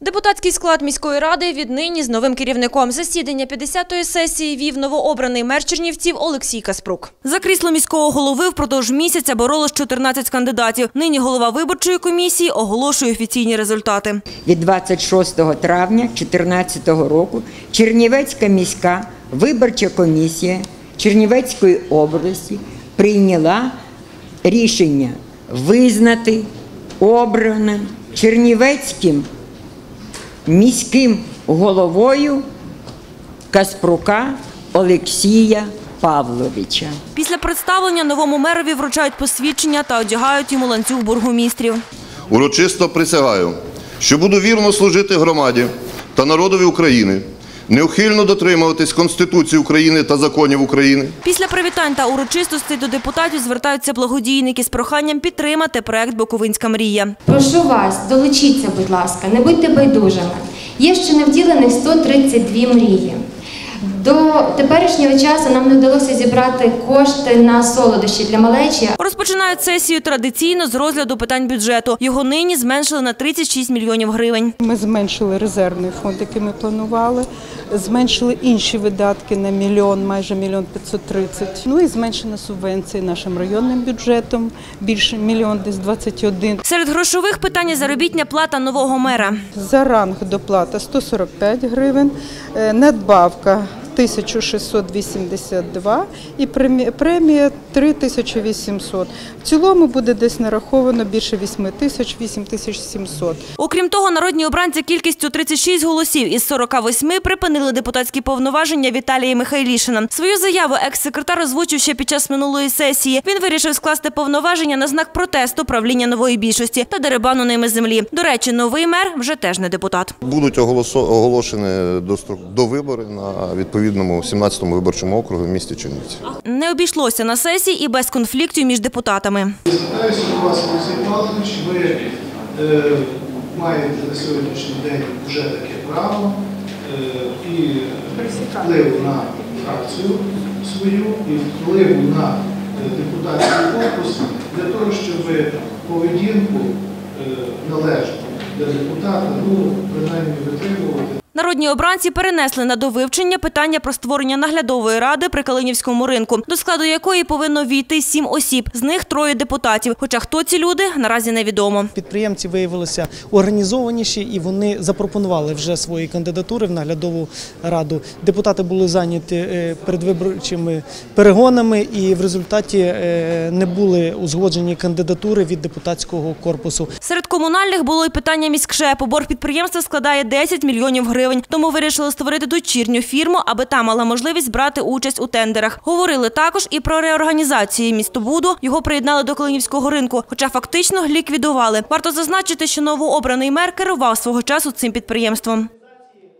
Депутатський склад міської ради віднині з новим керівником. Засідання 50-ї сесії вів новообраний мер Чернівців Олексій Каспрук. За крісло міського голови впродовж місяця боролось 14 кандидатів. Нині голова виборчої комісії оголошує офіційні результати. від 26 травня 2014 року Чернівецька міська виборча комісія Чернівецької області прийняла рішення визнати обраним Чернівецьким міським головою Каспрука Олексія Павловича. Після представлення новому мерові вручають посвідчення та одягають йому ланцюг бургомістрів. Урочисто присягаю, що буду вірно служити громаді та народові України, неухильно дотримуватись Конституції України та законів України, Після привітань та урочистостей до депутатів звертаються благодійники з проханням підтримати проект Буковинська мрія. Прошу вас, долучіться, будь ласка, не будьте байдужими. Є ще не вділених 132 мрії. До теперішнього часу нам не вдалося зібрати кошти на солодощі для малечі, Розпочинають сесію традиційно з розгляду питань бюджету. Його нині зменшили на 36 мільйонів гривень. Ми зменшили резервний фонд, який ми планували, зменшили інші видатки на мільйон, майже мільйон 530. Ну і зменшена субвенції нашим районним бюджетом, більше мільйон десь 21. Серед грошових питання заробітня плата нового мера. За ранг доплата 145 гривень, е, надбавка 1682 і премі- премія 3800. В цілому буде десь нараховано більше 8 тисяч, 8700. Окрім того, народні обранці кількістю 36 голосів із 48 припинили депутатські повноваження Віталії Михайлішина. Свою заяву екс-секретар озвучив ще під час минулої сесії. Він вирішив скласти повноваження на знак протесту правління нової більшості та дерибану ними землі. До речі, новий мер вже теж не депутат. будуть оголосо- оголошені до, вибори на відповідному 17-му виборчому округу в місті Чернівці. Не обійшлося на сесії і без конфліктів між депутатами. Звертаюся до вас, Олексій Павлович, ви е, маєте на сьогоднішній день вже таке право е, і впливу на фракцію свою, і впливу на е, депутатський корпус для того, щоб поведінку належну для депутата, ну, принаймні витримувати. Народні обранці перенесли на довивчення питання про створення наглядової ради при Калинівському ринку, до складу якої повинно війти сім осіб, з них троє депутатів. Хоча хто ці люди наразі невідомо. Підприємці виявилися організованіші і вони запропонували вже свої кандидатури в наглядову раду. Депутати були зайняті е, передвиборчими перегонами, і в результаті е, не були узгоджені кандидатури від депутатського корпусу. Серед комунальних було й питання міськшепу. Борг підприємства складає 10 мільйонів гривень. Тому вирішили створити дочірню фірму, аби та мала можливість брати участь у тендерах. Говорили також і про реорганізацію містобуду. Його приєднали до Калинівського ринку, хоча фактично ліквідували. Варто зазначити, що новообраний мер керував свого часу цим підприємством.